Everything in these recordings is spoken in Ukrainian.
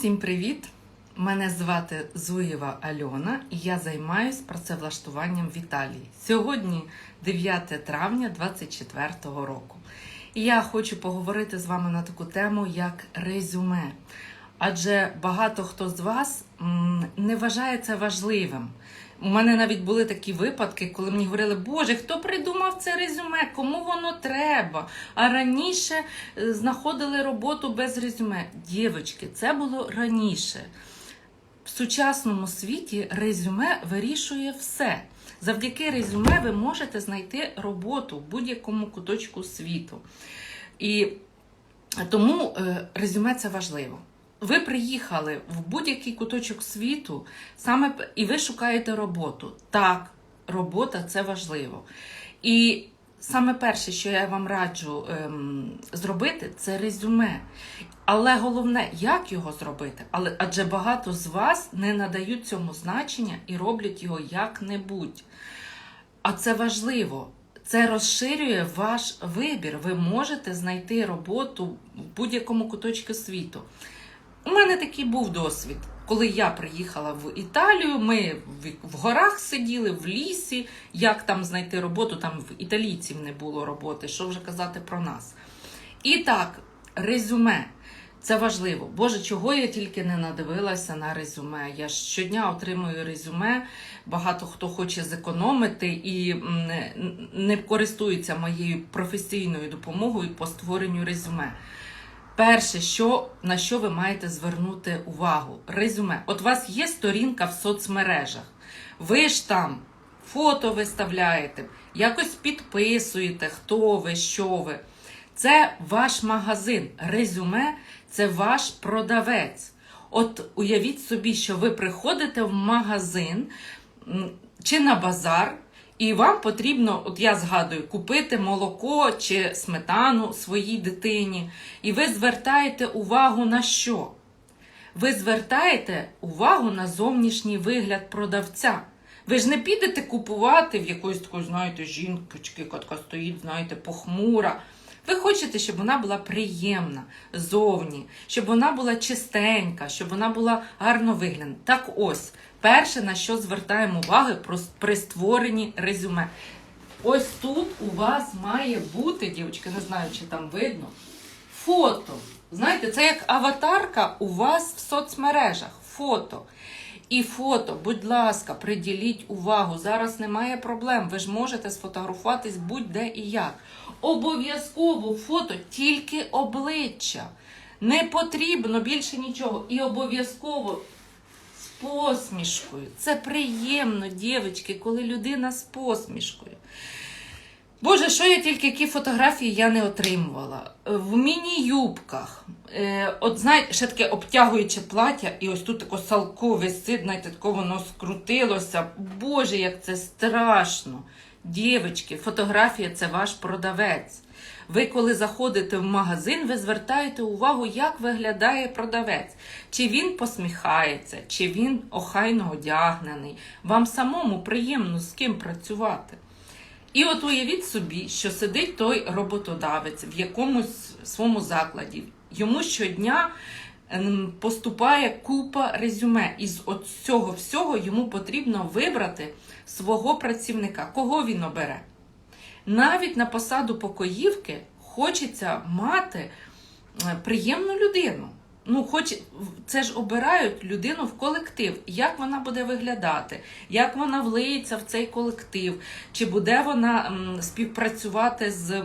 Всім привіт! Мене звати Зуєва Альона і я займаюся працевлаштуванням в Італії. Сьогодні 9 травня 2024 року. І я хочу поговорити з вами на таку тему, як резюме. Адже багато хто з вас не вважає це важливим. У мене навіть були такі випадки, коли мені говорили, Боже, хто придумав це резюме, кому воно треба? А раніше е, знаходили роботу без резюме. Дівочки, це було раніше. В сучасному світі резюме вирішує все. Завдяки резюме ви можете знайти роботу в будь-якому куточку світу. І тому е, резюме це важливо. Ви приїхали в будь-який куточок світу, саме і ви шукаєте роботу. Так, робота це важливо. І саме перше, що я вам раджу ем, зробити, це резюме. Але головне, як його зробити? Але адже багато з вас не надають цьому значення і роблять його як-небудь. А це важливо. Це розширює ваш вибір. Ви можете знайти роботу в будь-якому куточку світу. У мене такий був досвід. Коли я приїхала в Італію, ми в- горах сиділи, в лісі. Як там знайти роботу? Там в італійців не було роботи. Що вже казати про нас? І так, резюме. Це важливо. Боже, чого я тільки не надивилася на резюме. Я щодня отримую резюме. Багато хто хоче зекономити і не користується моєю професійною допомогою по створенню резюме. Перше, що, на що ви маєте звернути увагу? Резюме. От у вас є сторінка в соцмережах. Ви ж там фото виставляєте, якось підписуєте, хто ви, що ви. Це ваш магазин. Резюме це ваш продавець. От уявіть собі, що ви приходите в магазин чи на базар, і вам потрібно, от я згадую, купити молоко чи сметану своїй дитині. І ви звертаєте увагу на що? Ви звертаєте увагу на зовнішній вигляд продавця. Ви ж не підете купувати в якоїсь такої, знаєте, жінкочки, яка стоїть, знаєте, похмура. Ви хочете, щоб вона була приємна зовні, щоб вона була чистенька, щоб вона була гарно виглядна. Так ось, перше, на що звертаємо увагу при створенні резюме. Ось тут у вас має бути, дівчатки, не знаю, чи там видно, фото. Знаєте, це як аватарка у вас в соцмережах. Фото. І фото, будь ласка, приділіть увагу. Зараз немає проблем. Ви ж можете сфотографуватись будь-де і як. Обов'язково фото тільки обличчя. Не потрібно більше нічого. І обов'язково з посмішкою. Це приємно, дівчатки, коли людина з посмішкою. Боже, що я тільки які фотографії я не отримувала. В міні-юбках. Е, от знаєте, ще таке обтягуюче плаття, і ось тут тако салко висить, знаєте, тако воно скрутилося. Боже, як це страшно. Дівчатки, фотографія це ваш продавець. Ви, коли заходите в магазин, ви звертаєте увагу, як виглядає продавець. Чи він посміхається, чи він охайно одягнений. Вам самому приємно з ким працювати. І от уявіть собі, що сидить той роботодавець в якомусь своєму закладі. Йому щодня поступає купа резюме. І з цього всього йому потрібно вибрати свого працівника. Кого він обере? Навіть на посаду покоївки хочеться мати е, приємну людину. Ну, хоч це ж обирають людину в колектив, як вона буде виглядати, як вона влиється в цей колектив, чи буде вона співпрацювати з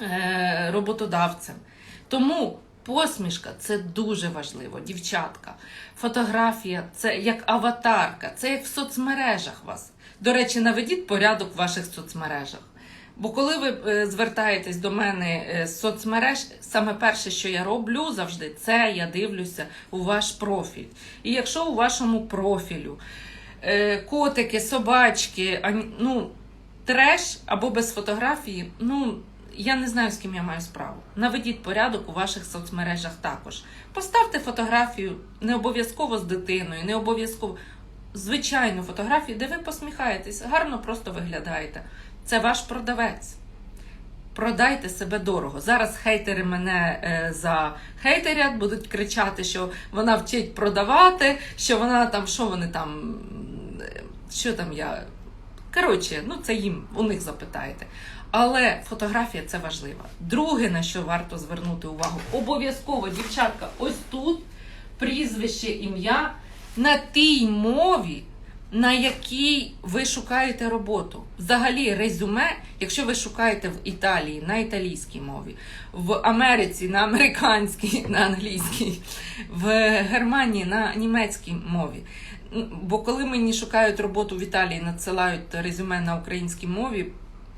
е, роботодавцем. Тому посмішка це дуже важливо, дівчатка. Фотографія це як аватарка, це як в соцмережах вас. До речі, наведіть порядок в ваших соцмережах. Бо коли ви е, звертаєтесь до мене е, з соцмереж, саме перше, що я роблю завжди, це я дивлюся у ваш профіль. І якщо у вашому профілю е, котики, собачки, ну, треш або без фотографії, ну. Я не знаю, з ким я маю справу. Наведіть порядок у ваших соцмережах також. Поставте фотографію не обов'язково з дитиною, не обов'язково звичайну фотографію, де ви посміхаєтесь, гарно просто виглядаєте. Це ваш продавець. продайте себе дорого. Зараз хейтери мене е, за хейтерять, будуть кричати, що вона вчить продавати, що вона там, що вони там, е, що там я. Коротше, ну це їм у них запитаєте. Але фотографія це важливо. Друге, на що варто звернути увагу, обов'язково, дівчатка, ось тут прізвище, ім'я на тій мові, на якій ви шукаєте роботу. Взагалі, резюме, якщо ви шукаєте в Італії на італійській мові, в Америці на американській, на англійській, в Германії на німецькій мові. Бо коли мені шукають роботу в Італії, надсилають резюме на українській мові,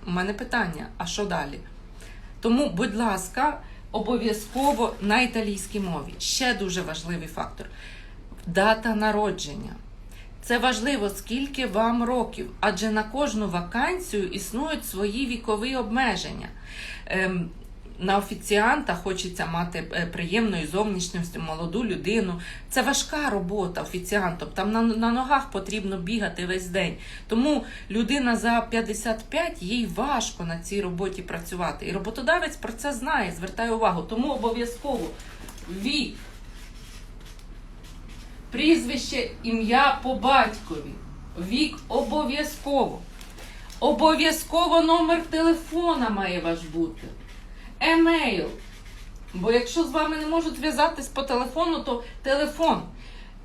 у мене питання: а що далі? Тому, будь ласка, обов'язково на італійській мові. Ще дуже важливий фактор дата народження. Це важливо, скільки вам років, адже на кожну вакансію існують свої вікові обмеження. Ем, на офіціанта хочеться мати е, приємної зовнішньості, молоду людину. Це важка робота офіціантом. Там на, на ногах потрібно бігати весь день. Тому людина за 55 їй важко на цій роботі працювати. І роботодавець про це знає, звертає увагу. Тому обов'язково вік, прізвище, ім'я по батькові. Вік обов'язково. Обов'язково номер телефона має ваш бути. Емейл. Бо якщо з вами не можуть зв'язатись по телефону, то телефон.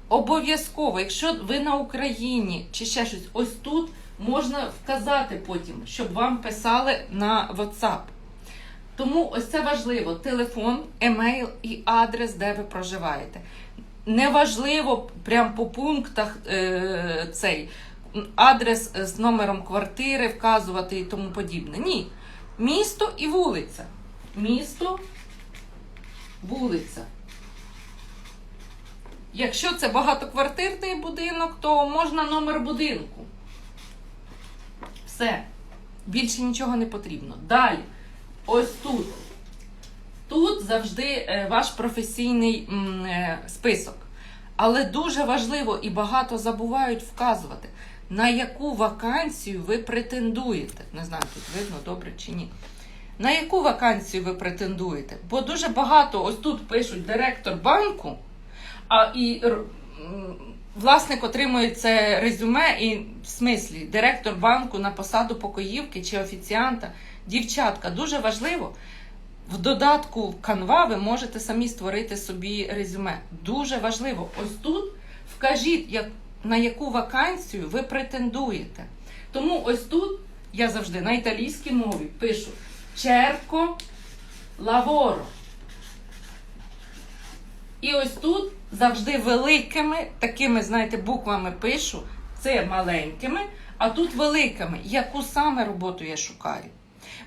Обов'язково, якщо ви на Україні чи ще щось, ось тут можна вказати потім, щоб вам писали на WhatsApp. Тому ось це важливо: телефон, емейл і адрес, де ви проживаєте. Неважливо прям по пунктах е, цей адрес з номером квартири вказувати і тому подібне. Ні. Місто і вулиця. Місто, вулиця. Якщо це багатоквартирний будинок, то можна номер будинку. Все. Більше нічого не потрібно. Далі. Ось тут. Тут завжди е, ваш професійний е, список. Але дуже важливо і багато забувають вказувати, на яку вакансію ви претендуєте. Не знаю, тут видно добре чи ні. На яку вакансію ви претендуєте? Бо дуже багато ось тут пишуть директор банку, а і власник отримує це резюме, і в смислі директор банку на посаду покоївки чи офіціанта. Дівчатка, дуже важливо. В додатку Canva ви можете самі створити собі резюме. Дуже важливо. Ось тут вкажіть, як, на яку вакансію ви претендуєте. Тому ось тут я завжди на італійській мові пишу Черко лаворо. І ось тут завжди великими такими, знаєте, буквами пишу. Це маленькими, а тут великими. Яку саме роботу я шукаю?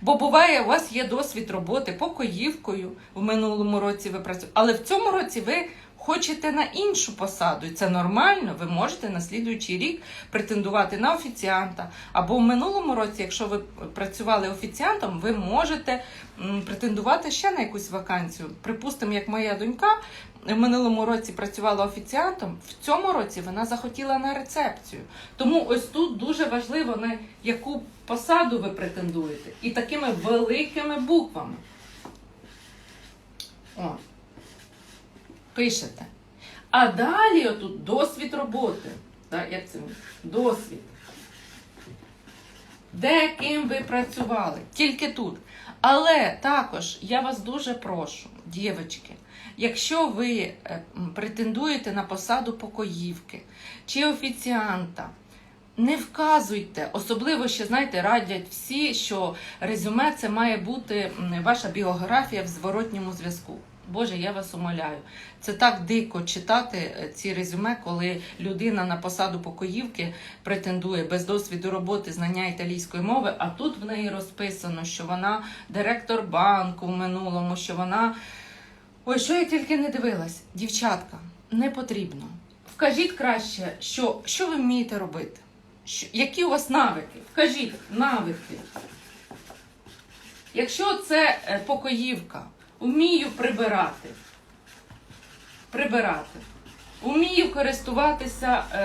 Бо буває, у вас є досвід роботи покоївкою в минулому році ви працюєте, але в цьому році ви хочете на іншу посаду, і це нормально. Ви можете на слідуючий рік претендувати на офіціанта. Або в минулому році, якщо ви працювали офіціантом, ви можете претендувати ще на якусь вакансію. Припустимо, як моя донька в минулому році працювала офіціантом, в цьому році вона захотіла на рецепцію. Тому ось тут дуже важливо, на яку посаду ви претендуєте. І такими великими буквами. О, пишете. А далі отут досвід роботи. Так, як це? Досвід. Де ким ви працювали? Тільки тут. Але також я вас дуже прошу, дівчатки, якщо ви е, претендуєте на посаду покоївки чи офіціанта, не вказуйте, особливо ще знаєте, радять всі, що резюме це має бути ваша біографія в зворотньому зв'язку. Боже, я вас умоляю. Це так дико читати е, ці резюме, коли людина на посаду покоївки претендує без досвіду роботи, знання італійської мови, а тут в неї розписано, що вона директор банку в минулому, що вона. Ой, що я тільки не дивилась. Дівчатка, не потрібно. Вкажіть краще, що, що ви вмієте робити. Що, які у вас навики? Вкажіть навики. Якщо це е, покоївка, вмію прибирати. Прибирати. Умію користуватися е,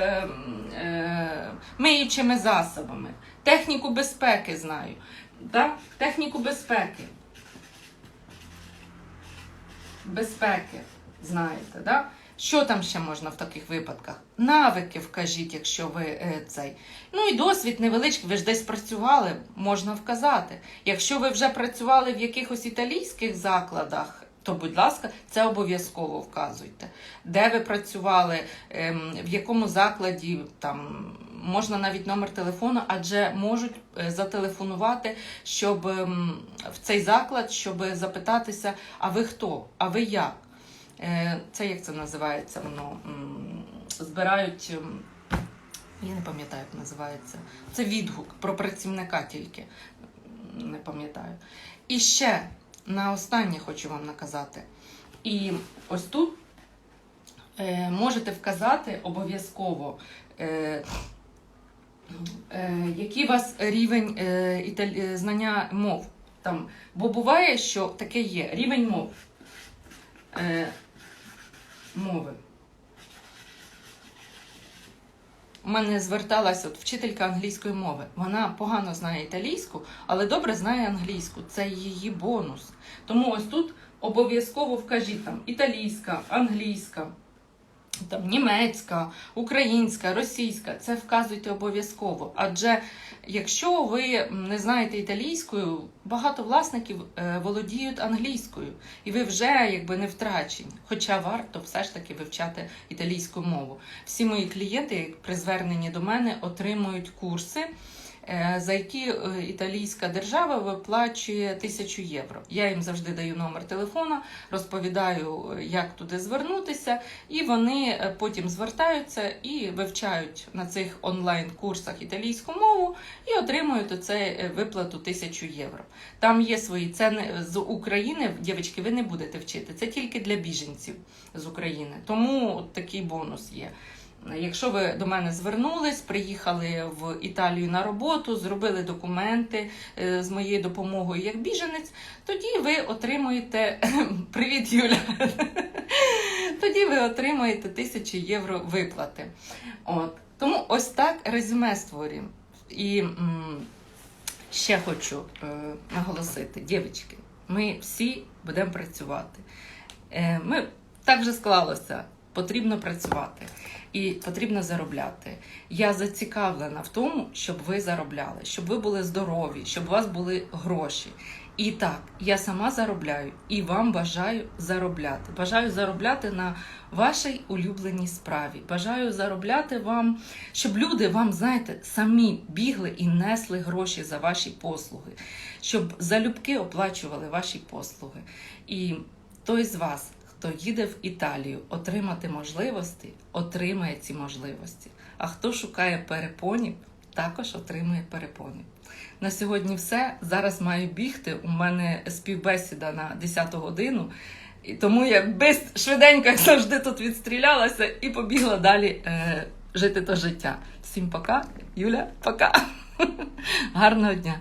е, миючими засобами. Техніку безпеки знаю. Да? Техніку безпеки. Безпеки, знаєте, да? Що там ще можна в таких випадках? Навики вкажіть, якщо ви е, цей. Ну і досвід невеличкий, ви ж десь працювали, можна вказати. Якщо ви вже працювали в якихось італійських закладах, то, будь ласка, це обов'язково вказуйте. Де ви працювали, ем, в якому закладі, там можна навіть номер телефону, адже можуть е, зателефонувати, щоб ем, в цей заклад, щоб запитатися, а ви хто? А ви як? Це як це називається? Воно збирають. Я не пам'ятаю, як називається. Це відгук про працівника тільки. Не пам'ятаю. І ще на останнє хочу вам наказати. І ось тут е, можете вказати обов'язково, е, е, який у вас рівень е, е, знання мов. Там, бо буває, що таке є рівень мов. Мови. У мене зверталася от вчителька англійської мови. Вона погано знає італійську, але добре знає англійську. Це її бонус. Тому ось тут обов'язково вкажіть там італійська, англійська, там німецька, українська, російська. Це вказуйте обов'язково. Адже якщо ви не знаєте італійською, багато власників е, володіють англійською, і ви вже якби не втрачені. Хоча варто все ж таки вивчати італійську мову. Всі мої клієнти, як при зверненні до мене, отримують курси. Е, За які е, італійська держава виплачує тисячу євро. Я їм завжди даю номер телефона, розповідаю, е, як туди звернутися, і вони потім звертаються і вивчають на цих онлайн-курсах італійську мову і отримують оце е, виплату тисячу євро. Там є свої це не з України, дівчатки, ви не будете вчити. Це тільки для біженців з України. Тому от такий бонус є. Якщо ви до мене звернулись, приїхали в Італію на роботу, зробили документи е, з моєю допомогою як біженець, тоді ви отримуєте привіт, Юля. Тоді ви отримуєте тисячі євро виплати. От. Тому ось так резюме створюємо. І м, ще хочу е, наголосити, дівчатки, ми всі будемо працювати. Е, ми так вже склалося. Потрібно працювати і потрібно заробляти. Я зацікавлена в тому, щоб ви заробляли, щоб ви були здорові, щоб у вас були гроші. І так, я сама заробляю і вам бажаю заробляти. Бажаю заробляти на вашій улюбленій справі. Bажаю заробляти вам, щоб люди вам, знаєте, самі бігли і несли гроші за ваші послуги, щоб залюбки оплачували ваші послуги. І той з вас, хто їде в Італію отримати можливості, отримає ці можливості. А хто шукає перепонів, також отримує перепони. На сьогодні все. Зараз маю бігти. У мене співбесіда на 10 годину. І тому я без швиденько, як завжди, тут відстрілялася і побігла далі е, жити то життя. Всім пока, Юля, пока. Гарного дня!